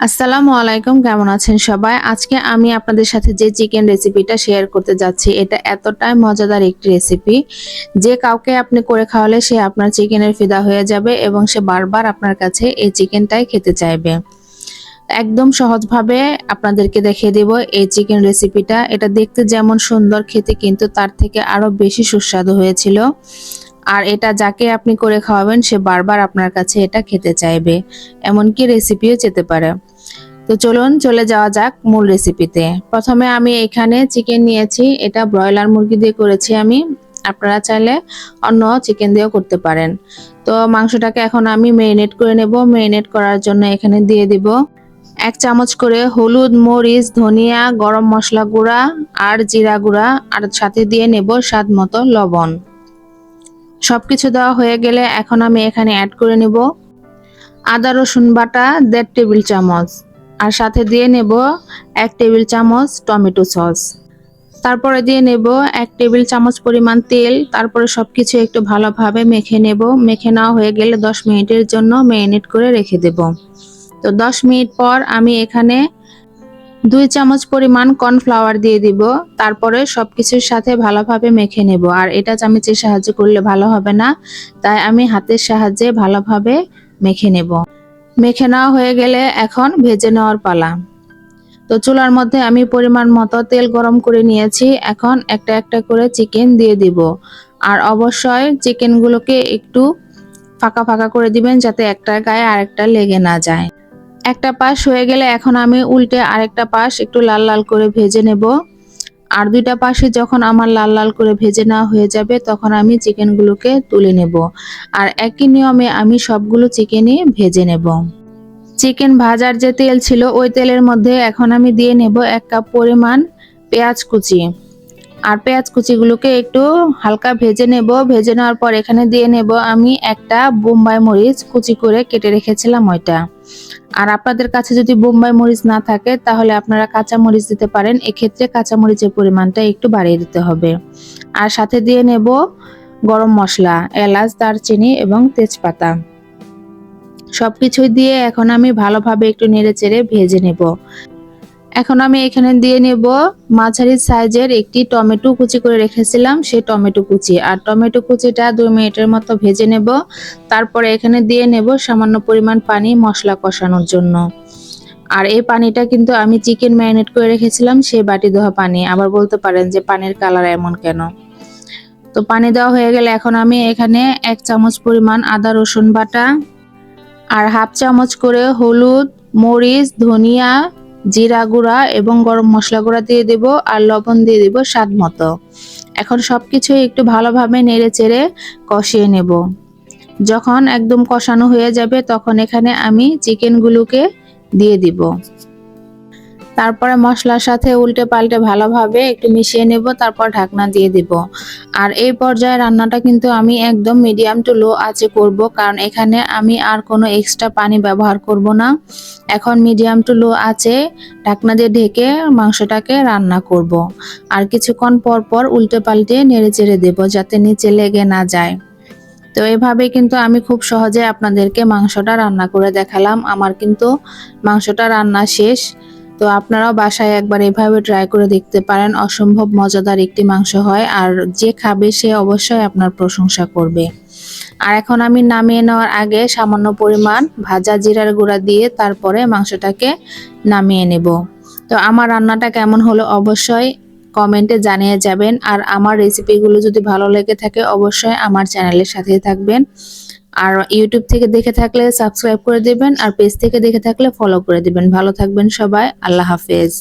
আসসালামু আলাইকুম, কেমন আছেন সবাই? আজকে আমি আপনাদের সাথে যে চিকেন রেসিপিটা শেয়ার করতে যাচ্ছি, এটা এতটাই মজাদার একটি রেসিপি যে কাউকে আপনি করে খাওয়ালে সে আপনার চিকেনের ফিদা হয়ে যাবে এবং সে বারবার আপনার কাছে এই চিকেনটাই খেতে চাইবে। একদম সহজভাবে আপনাদেরকে দেখিয়ে দেব এই চিকেন রেসিপিটা এটা দেখতে যেমন সুন্দর, খেতে কিন্তু তার থেকে আরও বেশি সুস্বাদু হয়েছিল। আর এটা যাকে আপনি করে খাওয়াবেন, সে বারবার আপনার কাছে এটা খেতে চাইবে। এমনকি রেসিপিও যেতে পারে। তো চলুন চলে যাওয়া যাক মূল রেসিপিতে প্রথমে আমি এখানে চিকেন নিয়েছি। এটা ব্রয়লার মুরগি দিয়ে করেছি আমি। আপনারা চাইলে অন্য চিকেন দিয়েও করতে পারেন। তো মাংসটাকে এখন আমি মেরিনেট করে নেব। মেরিনেট করার জন্য এখানে দিয়ে দিব এক চামচ করে হলুদ, মরিচ, ধনিয়া, গরম মশলা গুঁড়া আর জিরা গুঁড়া। আর সাথে দিয়ে নেব স্বাদ মতো লবণ। সবকিছু দেওয়া হয়ে গেলে এখন আমি এখানে অ্যাড করে নেব আদা, রসুন বাটা, দেড় টেবিল চামচ। আর সাথে দিয়ে নেব এক টেবিল চামচ টমেটো সস। তারপরে দিয়ে নেব এক টেবিল চামচ পরিমাণ তেল। তারপরে সবকিছু একটু ভালোভাবে মেখে নেব। মেখে নেওয়া হয়ে গেলে দশ মিনিটের জন্য ম্যারিনেট করে রেখে দেব। তো দশ মিনিট পর আমি এখানে দুই চামচ পরিমাণ কর্নফ্লাওয়ার দিয়ে দিব, তারপরে সবকিছুর সাথে ভালোভাবে মেখে নেব। আর এটা চামচের সাহায্যে করলে ভালো হবে না, তাই আমি হাতের সাহায্যে ভালোভাবে মেখে নেব। মেখে নেওয়া হয়ে গেলে এখন ভেজে নেওয়ার পালা। তো চুলার মধ্যে আমি পরিমাণ মতো তেল গরম করে নিয়েছি, এখন একটা একটা করে চিকেন দিয়ে দিব। আর অবশ্যই চিকেনগুলোকে একটু ফাঁকা ফাঁকা করে দিবেন, যাতে একটা গায়ে আরেকটা লেগে না যায়। একটা পাশ হয়ে গেলে এখন আমি উল্টে আরেকটা পাশ একটু লাল লাল করে ভেজে নেব। আর দুইটা পাশে যখন আমার লাল লাল করে ভেজে নেওয়া হয়ে যাবে, তখন আমি চিকেনগুলোকে তুলে নেব। আর একই নিয়মে আমি সবগুলো চিকেনই ভেজে নেব। চিকেন ভাজার যে তেল ছিল, ওই তেলের মধ্যে এখন আমি দিয়ে নেব এক কাপ পরিমাণ পেঁয়াজ কুচি। আর পেঁয়াজ কুচিগুলোকে একটু হালকা ভেজে নেব। ভেজে নেওয়ার পর এখানে দিয়ে নেব আমি একটা বোম্বাই মরিচ কুচি করে কেটে রেখেছিলাম ওইটা। আর আপনাদের কাছে যদি বোম্বাই মরিচ না থাকে, তাহলে আপনারা কাঁচা মরিচ দিতে পারেন। এক্ষেত্রে কাঁচা মরিচের পরিমাণটা একটু বাড়িয়ে দিতে হবে। আর সাথে দিয়ে নেব গরম মশলা, এলাচ, দারচিনি এবং তেজপাতা। সবকিছুই দিয়ে এখন আমি ভালোভাবে একটু নেড়ে চেড়ে ভেজে নেব। এখন আমি এখানে দিয়ে নেব মাঝারি সাইজের একটি টমেটো কুচি করে রেখেছিলাম, সেই টমেটো কুচি। আর টমেটো কুচিটা দুই মিনিটের মতো ভেজে নেব। তারপরে এখানে দিয়ে নেব সামান্য পরিমাণ পানি মশলা কষানোর জন্য। আর এই পানিটা কিন্তু আমি চিকেন ম্যারিনেট করে রেখেছিলাম, সেই বাটি দেওয়া পানি। আবার বলতে পারেন যে পানির কালার এমন কেন। তো পানি দেওয়া হয়ে গেলে এখন আমি এখানে এক চামচ পরিমাণ আদা, রসুন বাটা আর হাফ চামচ করে হলুদ, মরিচ, ধনিয়া জিরা গুঁড়া এবং গরম মশলা গুঁড়া দিয়ে দেব আর লবণ দিয়ে দেব স্বাদ মতো। এখন সব কিছু একটু ভালোভাবে নেড়ে চেড়ে কষিয়ে নেব। যখন একদম কষানো হয়ে যাবে তখন এখানে আমি চিকেনগুলোকে দিয়ে দিব। তারপরে মশলার সাথে উল্টে পাল্টে ভালোভাবে একটু মিশিয়ে নেব, তারপর ঢাকনা দিয়ে দিব। আর এই পর্যায়ে রান্নাটা কিন্তু আমি একদম মিডিয়াম টু লো আছে করব, কারণ এখানে আমি আর কোনো এক্সট্রা পানি ব্যবহার করব না। এখন মিডিয়াম টু লো আছে ঢাকনা দিয়ে ঢেকে মাংসটাকে রান্না করব। আর কিছুক্ষণ পর পর উল্টে পাল্টে নেড়ে চেড়ে দেবো, যাতে নিচে লেগে না যায়। তো এভাবে কিন্তু আমি খুব সহজে আপনাদেরকে মাংসটা রান্না করে দেখালাম। আমার কিন্তু মাংসটা রান্না শেষ। তো আপনারাও বাসায় একবার এভাবে ট্রাই করে দেখতে পারেন। অসম্ভব মজাদার একটি মাংস হয় আর যে খাবে সে অবশ্যই আপনার প্রশংসা করবে। আর এখন আমি নামিয়ে নেওয়ার আগে সামান্য পরিমাণ ভাজা জিরার গুঁড়া দিয়ে তারপরে মাংসটাকে নামিয়ে নেব। তো আমার রান্নাটা কেমন হলো অবশ্যই কমেন্টে জানিয়ে যাবেন। আর আমার রেসিপিগুলো যদি ভালো লেগে থাকে অবশ্যই আমার চ্যানেলের সাথেই থাকবেন। আর ইউটিউব থেকে দেখে থাকলে সাবস্ক্রাইব করে দেবেন আর পেজ থেকে দেখে থাকলে ফলো করে দেবেন। ভালো থাকবেন সবাই। আল্লাহ হাফেজ।